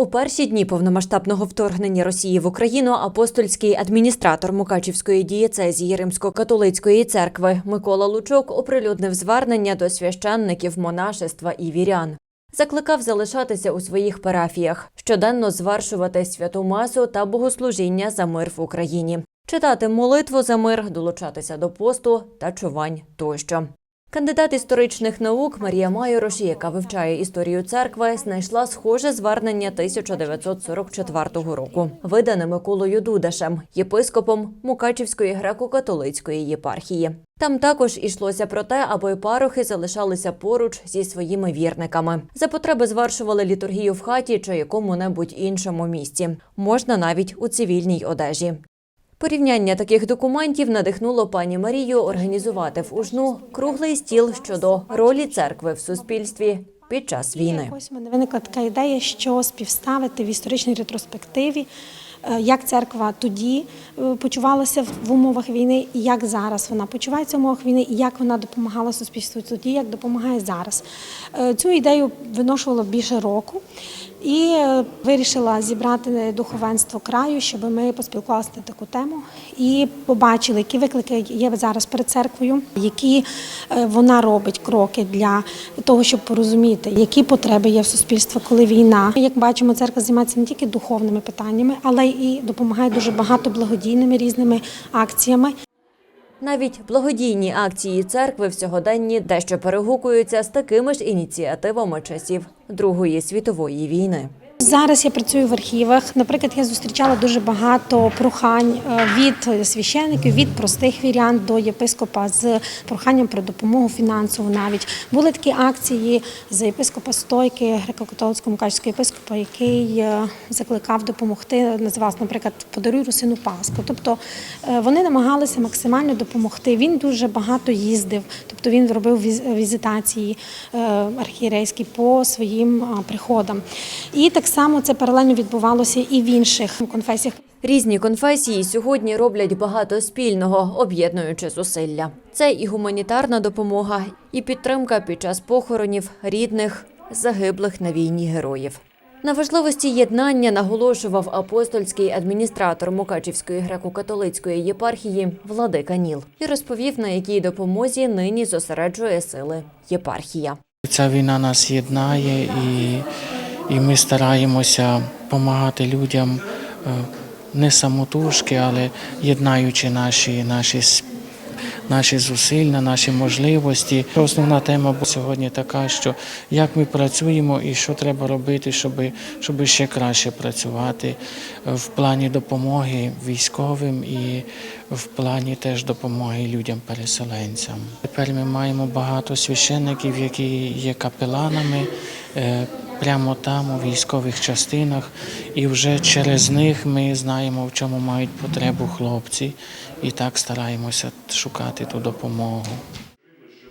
У перші дні повномасштабного вторгнення Росії в Україну апостольський адміністратор Мукачівської дієцезії Римсько-католицької церкви Микола Лучок оприлюднив звернення до священників монашества і вірян. Закликав залишатися у своїх парафіях, щоденно звершувати святу масу та богослужіння за мир в Україні, читати молитву за мир, долучатися до посту та чувань тощо. Кандидат історичних наук Марія Майорош, яка вивчає історію церкви, знайшла схоже звернення 1944 року, видане Миколою Дудашем, єпископом Мукачівської греко-католицької єпархії. Там також ішлося про те, аби парохи залишалися поруч зі своїми вірниками. За потреби звершували літургію в хаті чи якому-небудь іншому місці, можна навіть у цивільній одежі. Порівняння таких документів надихнуло пані Марію організувати в Ужну круглий стіл щодо ролі церкви в суспільстві під час війни. Ось мене виникла така ідея, що співставити в історичній ретроспективі, е, як церква тоді е, почувалася в- умовах війни, і як зараз вона почувається в умовах війни, і як вона допомагала суспільству тоді, як допомагає зараз. Е, Цю ідею виношувала більше року. І е, вирішила зібрати духовенство краю, щоб ми поспілкувалися на таку тему і побачили, які виклики є зараз перед церквою, які е, вона робить кроки для того, щоб порозуміти, які потреби є в суспільстві, коли війна. Як бачимо, церква займається не тільки духовними питаннями, але і допомагає дуже багато благодійними різними акціями. Навіть благодійні акції церкви в сьогоденні дещо перегукуються з такими ж ініціативами часів Другої світової війни. Зараз я працюю в архівах. Наприклад, я зустрічала дуже багато прохань е, від священиків, від простих вірян до єпископа з проханням про допомогу фінансову. Навіть були такі акції з єпископа Стойки, греко-католицького мукачського єпископа, який е, закликав допомогти. Називався, наприклад, Подаруй русину Пасху. Тобто е, вони намагалися максимально допомогти. Він дуже багато їздив, тобто він робив візитації архієрейські по своїм приходам. І так само це паралельно відбувалося і в інших конфесіях. Різні конфесії сьогодні роблять багато спільного, об'єднуючи зусилля. Це і гуманітарна допомога, і підтримка під час похоронів рідних, загиблих на війні героїв. На важливості єднання наголошував апостольський адміністратор Мукачівської греко-католицької єпархії Владика Ніл і розповів, на якій допомозі нині зосереджує сили єпархія. Ця війна нас єднає і, і ми стараємося допомагати людям е, не самотужки, але єднаючи наші, наші, наші зусилля, наші можливості. Основна тема сьогодні така, що як ми працюємо і що треба робити, щоб, щоб ще краще працювати е, в плані допомоги військовим і в плані теж допомоги людям-переселенцям. Тепер ми маємо багато священників, які є капеланами е, прямо там, у військових частинах, і вже через них ми знаємо, в чому мають потребу хлопці, і так стараємося шукати ту допомогу.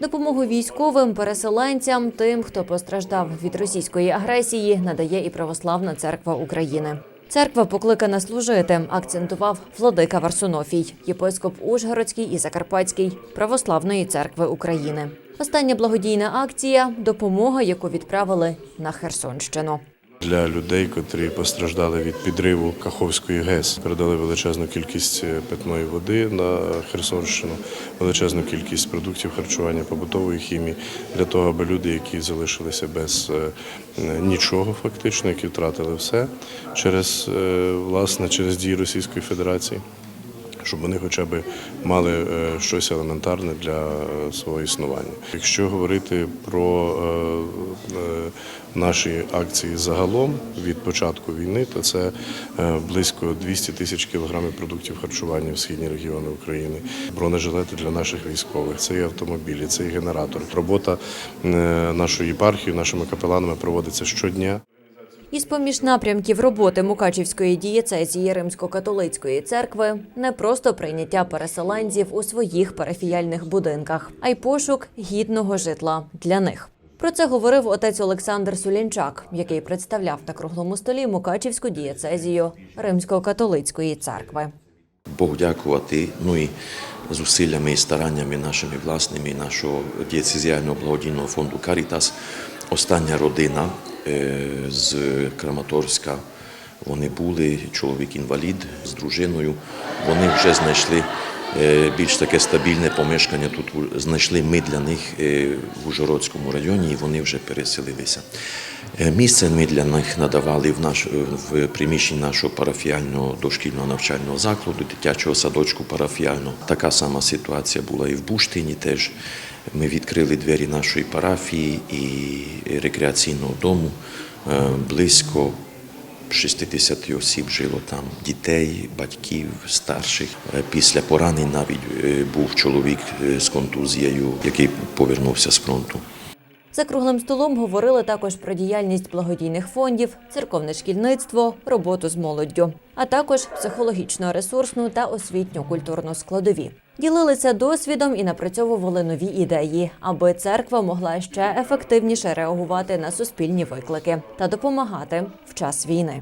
Допомогу військовим, переселенцям, тим, хто постраждав від російської агресії, надає і Православна церква України. Церква покликана служити, акцентував владика Варсунофій, єпископ Ужгородський і Закарпатський Православної церкви України. Остання благодійна акція допомога, яку відправили на Херсонщину. Для людей, котрі постраждали від підриву Каховської ГЕС, передали величезну кількість е, питної води на Херсонщину, величезну кількість продуктів харчування, побутової хімії для того, аби люди, які залишилися без е, нічого, фактично, які втратили все через е, власне через дії Російської Федерації. Щоб вони хоча б мали е, щось елементарне для е, свого існування. Якщо говорити про е, наші акції загалом від початку війни, то це близько 200 тисяч кілограмів продуктів харчування в східні регіони України, бронежилети для наших військових, це і автомобілі, це і генератор. Робота нашої єпархії, нашими капеланами проводиться щодня. Із поміж напрямків роботи Мукачівської дієцезії Римсько-католицької церкви не просто прийняття переселенців у своїх парафіяльних будинках, а й пошук гідного житла для них. Про це говорив отець Олександр Сулінчак, який представляв на круглому столі Мукачівську дієцезію Римсько-католицької церкви. Богу дякувати, ну і зусиллями і стараннями нашими власними, нашого дієцезіального благодійного фонду Caritas. Остання родина з Краматорська. Вони були, чоловік інвалід з дружиною. Вони вже знайшли е, більш таке стабільне помешкання. Тут знайшли ми для них е, в Ужгородському районі, і вони вже переселилися. Е, Місце ми для них надавали в, наш, в приміщенні нашого парафіального дошкільного навчального закладу, дитячого садочку парафіального. Така сама ситуація була і в Буштині теж. Ми відкрили двері нашої парафії і рекреаційного дому. Е, Близько 60 осіб жило там, дітей, батьків, старших. Е, Після поранень навіть е, був чоловік е, з контузією, який повернувся з фронту. За круглим столом говорили також про діяльність благодійних фондів, церковне шкільництво, роботу з молоддю, а також психологічно-ресурсну та освітньо-культурну складові. Ділилися досвідом і напрацьовували нові ідеї, аби церква могла ще ефективніше реагувати на суспільні виклики та допомагати в час війни.